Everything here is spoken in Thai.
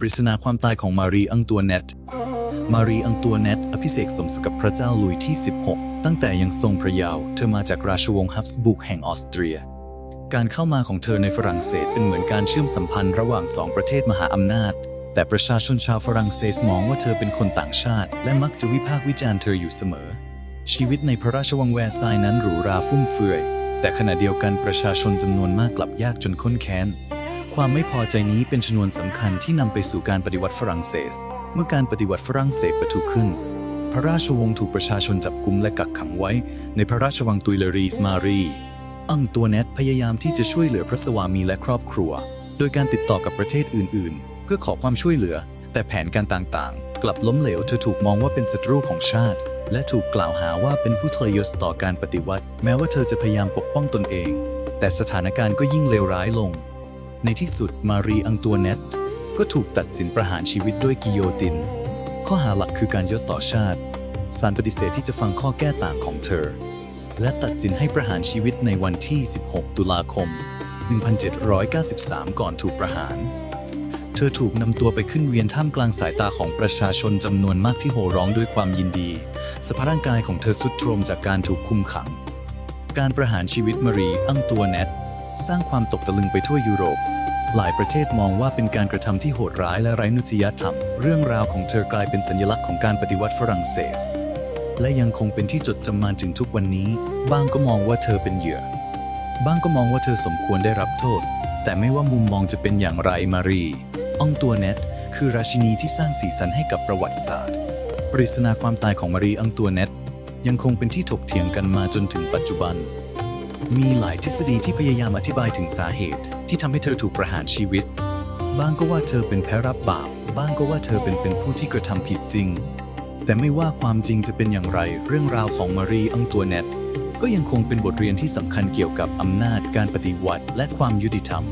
ปริศนาความตายของมารีอังตัวเนต มารีอังตัวเนต อภิเษกสมสกับพระเจ้าลุยที่ 16 ตั้งแต่ยังทรงพระเยาว์ เธอมาจากราชวงศ์ฮับสบุกแห่งออสเตรีย การเข้ามาของเธอในฝรั่งเศสเป็นเหมือนการเชื่อมสัมพันธ์ระหว่างสองประเทศมหาอำนาจ แต่ประชาชนชาวฝรั่งเศสมองว่าเธอเป็นคนต่างชาติ และมักจะวิพากษ์วิจารณ์เธออยู่เสมอ ชีวิตในพระราชวังแวร์ซายน์นั้นหรูหราฟุ่มเฟือย แต่ขณะเดียวกันประชาชนจำนวนมากกลับยากจนข้นแค้น ความไม่พอใจนี้เป็นชนวนสำคัญที่นำไปสู่การปฏิวัติฝรั่งเศส เมื่อการปฏิวัติฝรั่งเศสประทุขึ้น พระราชวงศ์ถูกประชาชนจับกุมและกักขังไว้ ในพระราชวังตุยเลรีสมารีอังตัวเนตพยายามที่จะช่วยเหลือพระสวามีและครอบครัว โดยการติดต่อกับประเทศอื่น ๆ เพื่อขอความช่วยเหลือ แต่แผนการต่างๆ กลับล้มเหลวเธอถูกมองว่าเป็นศัตรูของชาติ และถูกกล่าวหาว่าเป็นผู้ทรยศต่อการปฏิวัติ แม้ว่าเธอจะพยายามปกป้องตนเอง แต่สถานการณ์ก็ยิ่งเลวร้ายลง ในที่สุดมารีอังตัวเนตก็ถูกตัดสินประหารชีวิตด้วยกิโยติน ข้อหาหลักคือการยศต่อชาติศาลปฏิเสธที่จะฟังข้อแก้ต่างของเธอ และตัดสินให้ประหารชีวิตในวันที่ 16 ตุลาคม 1793 ก่อนถูกประหาร เธอถูกนำตัวไปขึ้นเวียนท่ามกลางสายตาของประชาชนจำนวนมากที่โห่ร้องด้วยความยินดี สภาพร่างกายของเธอสุดโทรมจากการถูกคุมขัง การประหารชีวิตมารีอังตัวเนต สร้างความตกตะลึงไปทั่วยุโรป หลายประเทศมองว่าเป็นการกระทำที่โหดร้ายและไร้นุจยธรรม เรื่องราวของเธอกลายเป็นสัญลักษณ์ของการปฏิวัติฝรั่งเศส และยังคงเป็นที่จดจำมาถึงทุกวันนี้บางก็มองว่าเธอเป็นเหยื่อบางก็มองว่าเธอสมควรได้รับโทษ แต่ไม่ว่ามุมมองจะเป็นอย่างไรมารีอองตัวเนตคือราชินีที่สร้างสีสันให้กับประวัติศาสตร์ ปริศนาความตายของมารีอังตัวเนตยังคงเป็นที่ถกเถียงกันมาจนถึงปัจจุบัน มีหลายทฤษฎีที่พยายามอธิบายถึงสาเหตุ ที่ทำให้เธอถูกประหารชีวิตบางก็ว่าเธอเป็นแพ้รับบาป บ้างก็ว่าเธอเป็นเป็นผู้ที่กระทำผิดจริง แต่ไม่ว่าความจริงจะเป็นอย่างไร เรื่องราวของมารีอังตัวเนตก็ยังคงเป็นบทเรียนที่สำคัญเกี่ยวกับอำนาจการปฏิวัติและความยุติธรรม